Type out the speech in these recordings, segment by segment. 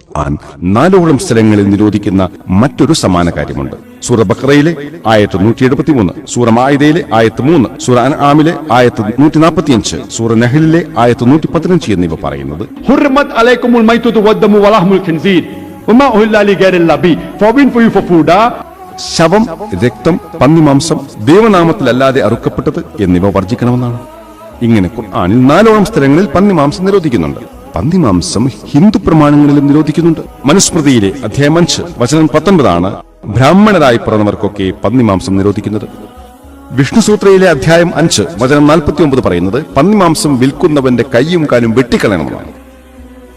ഖുർആൻ നാലോളം സ്ഥലങ്ങളിൽ നിരോധിക്കുന്ന മറ്റൊരു സമാന കാര്യമുണ്ട്. സൂറ ബക്രയിലെ ആയത്ത് നൂറ്റി എഴുപത്തി മൂന്ന് സൂറ മായിദയിലെ ആയത്ത് മൂന്ന് സൂറ ആമിലെ ആയത്ത് നൂറ്റി നാൽപ്പത്തിയഞ്ച് സൂറ നഹലിലെ ആയത്ത് നൂറ്റി പതിനഞ്ച് എന്നിവ പറയുന്നത് ശവം രക്തം പന്നിമാംസം ദൈവനാമത്തിലല്ലാതെ അറുക്കപ്പെട്ടത് എന്നിവ വർജിക്കണമെന്നാണ് ഇങ്ങനെ ആണിൽ നാലോളം സ്ഥലങ്ങളിൽ പന്നിമാംസം നിരോധിക്കുന്നുണ്ട്. പന്നിമാംസം ഹിന്ദു പ്രമാണങ്ങളിലും നിരോധിക്കുന്നുണ്ട്. മനുസ്മൃതിയിലെ അധ്യായം വചനം പത്തൊൻപതാണ് ബ്രാഹ്മണരായി പിറന്നവർക്കൊക്കെ പന്നിമാംസം നിരോധിക്കുന്നത്. വിഷ്ണുസൂത്രയിലെ അധ്യായം അഞ്ച് വചനം നാൽപ്പത്തി ഒമ്പത് പറയുന്നത് പന്നിമാംസം വിൽക്കുന്നവന്റെ കൈയും കാലും വെട്ടിക്കളയണമെന്നാണ്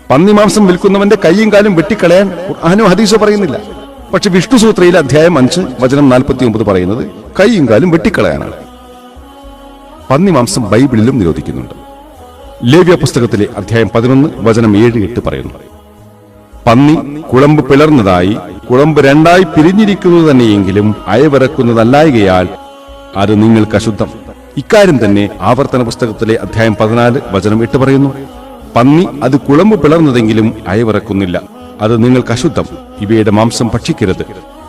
പന്നിമാംസം വിൽക്കുന്നവന്റെ കൈയും കാലും വെട്ടിക്കളയാൻ ഖുർആാനോ ഹദീസോ പറയുന്നില്ല. പക്ഷെ വിഷ്ണുസൂത്രയിലെ അധ്യായം അഞ്ച് വചനം നാൽപ്പത്തി ഒമ്പത് പറയുന്നത് കൈയും കാലും വെട്ടിക്കളയാനാണ്. പന്നിമാംസം ബൈബിളിലും നിരോധിക്കുന്നുണ്ട്. ലേവ്യ പുസ്തകത്തിലെ അധ്യായം പതിനൊന്ന് വചനം ഏഴ് എട്ട് പറയുന്നു. പന്നി കുളമ്പ് പിളർന്നതായി കുളമ്പ് രണ്ടായി പിരിഞ്ഞിരിക്കുന്നത് തന്നെയെങ്കിലും അയവിറക്കുന്നതല്ലായകയാൽ അത് നിങ്ങൾക്ക് അശുദ്ധം. ഇക്കാര്യം തന്നെ ആവർത്തന പുസ്തകത്തിലെ അധ്യായം പതിനാല് വചനം എട്ട് പറയുന്നു. പന്നി അത് കുളമ്പ് പിളർന്നതെങ്കിലും അയവിറക്കുന്നില്ല. അത് നിങ്ങൾക്ക് അശുദ്ധം. ഇവയുടെ മാംസം ഭക്ഷിക്കരുത്.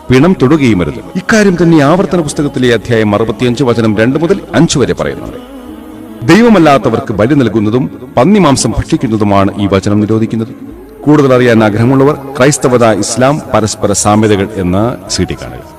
പിണം തൊടുകയുമരുത്. ഇക്കാര്യം തന്നെ ആവർത്തന പുസ്തകത്തിലെ അധ്യായം അറുപത്തിയഞ്ച് വചനം രണ്ട് മുതൽ അഞ്ച് വരെ പറയുന്നുണ്ട് ദൈവമല്ലാത്തവർക്ക് ബലി നൽകുന്നതും പന്നിമാംസം ഭക്ഷിക്കുന്നതുമാണ് ഈ വചനം നിരോധിക്കുന്നത്. കൂടുതൽ അറിയാൻ ആഗ്രഹമുള്ളവർ ക്രൈസ്തവത ഇസ്ലാം പരസ്പര സാമ്യതകൾ എന്ന സീറ്റി കാണുക.